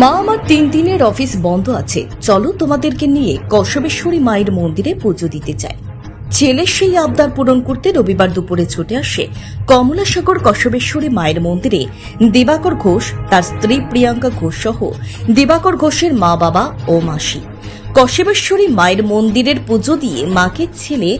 মা আমার তিন দিনের অফিস বন্ধ আছে। চলো তোমাদেরকে নিয়ে কসবেশ্বরী মায়ের মন্দিরে পুজো দিতে চাই। ছেলের সেই আবদার পূরণ করতে রবিবার দুপুরে ছুটে আসে কমলাসাগর কসবেশ্বরী মায়ের মন্দিরে। দিবাকর ঘোষ, তার স্ত্রী প্রিয়াঙ্কা ঘোষ সহ দিবাকর ঘোষের মা বাবা ও মাসি। কসবেশ্বরী মায়ের মন্দিরের পুজো দিয়ে মাকে ছেলে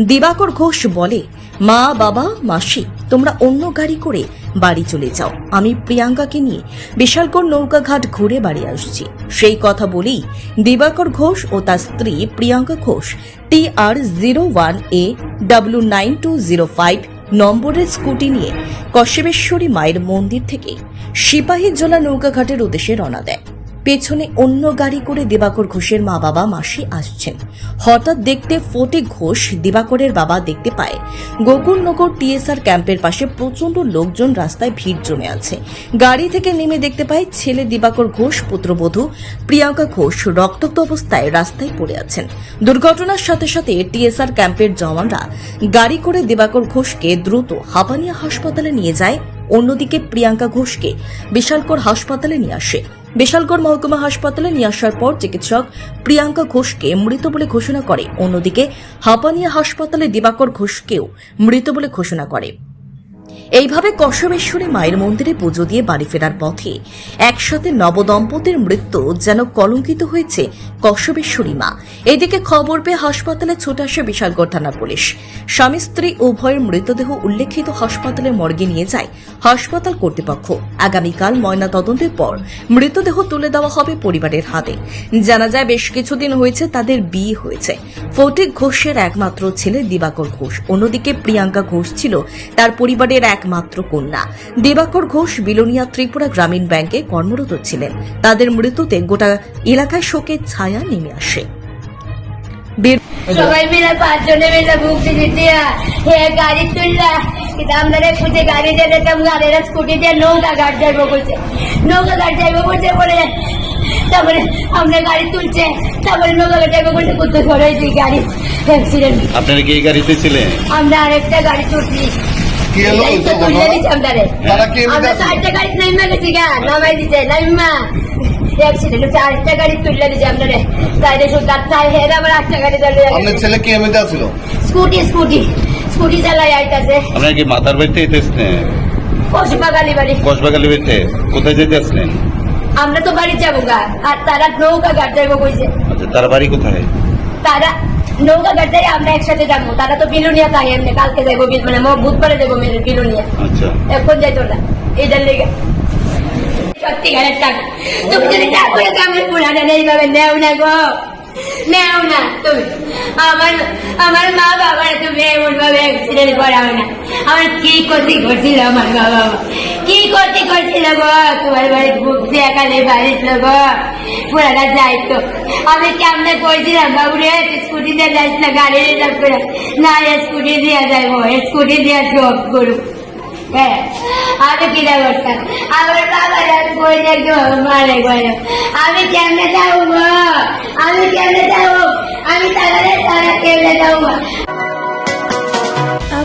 দিবাকর ঘোষ বলে মা বাবা মাসি। তোমরা অন্য গাড়ি করে বাড়ি চলে যাও। আমি প্রিয়াঙ্কাকে নিয়ে বিশালগড় নৌকাঘাট ঘুরে বাড়ি আসছি। সেই কথা বলেই দিবাকর ঘোষ ও তার স্ত্রী Priyanka Ghosh T R zero one A W nine two zero five নম্বরের স্কুটি নিয়ে কশ্যপেশ্বরী মায়ের মন্দির থেকে সিপাহী জোলা নৌকাঘাটের উদ্দেশ্যে রওনা দেয়। পেছনে অন্য গাড়ি করে দিবাকর ঘোষের মা বাবা মাসি আসছেন। হঠাৎ দেখতে ফটিক ঘোষ, দিবাকরের বাবা দেখতে পায়। গোকুলনগর টিএসআর ক্যাম্পের পাশে প্রচণ্ড লোকজন রাস্তায় ভিড় জমে আছে। গাড়ি থেকে নেমে দেখতে পায় ছেলে দিবাকর ঘোষ, পুত্রবধূ প্রিয়াঙ্কা ঘোষ রক্তাক্ত অবস্থায় রাস্তায় পড়ে আছেন। দুর্ঘটনার সাথে সাথে টিএসআর ক্যাম্পের জওয়ানরা গাড়ি করে দিবাকর ঘোষকে দ্রুত হাপানিয়া হাসপাতালে নিয়ে যায়। অন্যদিকে প্রিয়াঙ্কা ঘোষকে বিশালকর হাসপাতালে নিয়ে আসে। বিশালগড় মহকুমা হাসপাতালে নিয়ে আসার পর চিকিৎসক প্রিয়াঙ্কা ঘোষকে মৃত বলে ঘোষণা করে। অন্যদিকে হাপানিয়া হাসপাতালে দিবাকর ঘোষকেও মৃত বলে ঘোষণা করে। এইভাবে কসবেশ্বরী মায়ের মন্দিরে পুজো দিয়ে বাড়ি ফেরার পথে একসাথে নবদম্পতির মৃত্যু যেন কলঙ্কিত হয়েছে কসবেশ্বরী মা। এদিকে খবর পেয়ে হাসপাতালে ছুটে আসে বিশালগড় থানা পুলিশ। স্বামী, স্ত্রী, উভয়ের মৃতদেহ উল্লেখিত হাসপাতালে মর্গে নিয়ে যায় হাসপাতাল কর্তৃপক্ষ। আগামীকাল ময়না তদন্তের পর মৃতদেহ তুলে দেওয়া হবে পরিবারের হাতে। জানা যায়, বেশ কিছুদিন হয়েছে তাদের বিয়ে হয়েছে। ফটিক ঘোষের একমাত্র ছেলে দিবাকর ঘোষ। অন্যদিকে প্রিয়াঙ্কা ঘোষ ছিল তার পরিবারের একমাত্র কন্যা। দিবাকর ঘোষ বিলোনিয়া ত্রিপুরা গ্রামীণ ব্যাংকে কর্মরত ছিলেন। তাদের মৃত্যুতে গোটা এলাকায় শোকের ছায়া নেমে আসে। সবাই মিলে পাঁচজনে মিলে ভুগতে দিতে হে গাড়ি তুললা। আমরা খুঁজে গাড়ি দিয়ে যেতাম গাড়িরা স্কুটি দিয়ে নৌকা ঘাট যাইবো বলছে। নৌকা ঘাট যাইবো বলছে বলে তারপরে আমরা গাড়ি তুলছে। তারপরে নৌকা ঘাট যাইবো বলছে কোথাও ধরেছি গাড়ি অ্যাক্সিডেন্ট আপনারা কি গাড়িতে ছিলেন? আমরা আরেকটা গাড়ি তুলছি। কি হলো তারা কি? চারটা গাড়ি নাইমা গেছি গা নামাই দিছে নাইমা। গাড়ি গাড়ি ছেলে কি এমনিতে স্কুটি স্কুটি। স্কুটি চালাই আইতাছে। আপনারা কি মাথার বাড়িতে বাড়ি। কসবাগালি বাড়িতে কোথায় যেতে আসলেন আমরা তো বাড়ি যাব গা আর তারা নৌকা ঘাট যাইবো কইছে। আচ্ছা তার বাড়ি কোথায়? তারা নৌকা যাই আমরা একসাথে যাব। তারা তো বিলুনিয়া তাই এমনি কালকে যাইবো বিল- মানে ম- বুধবারে যাব মেরে বিলুনিয়া। আচ্ছা। এখন যাইতো না। এটার লেগে। সত্যিকারের টাকা তুমি যদি টাকা করে আমার পুরাটা এইভাবে নেও না গো। নেও না তুমি আমার আমার মা বাবার তুমি এমন ভাবে অ্যাক্সিডেন্ট করাও না আমার কি ক্ষতি করছিল আমার বাবা কি ক্ষতি করছিল গো? তোমার বাড়ির বুক দিয়ে কালে বাড়ির গো। পুরাটা যাইতো আমি কেমনে কইছিলাম বাবু রে? স্কুটি দিয়ে যাইস না গাড়ি রিজার্ভ করে? না স্কুটি দিয়ে যাইবো স্কুটি দিয়ে জব করুক আমি কেমনে যাব আমি কেমনে যাব? আমি তারা তারা কেমনে যাব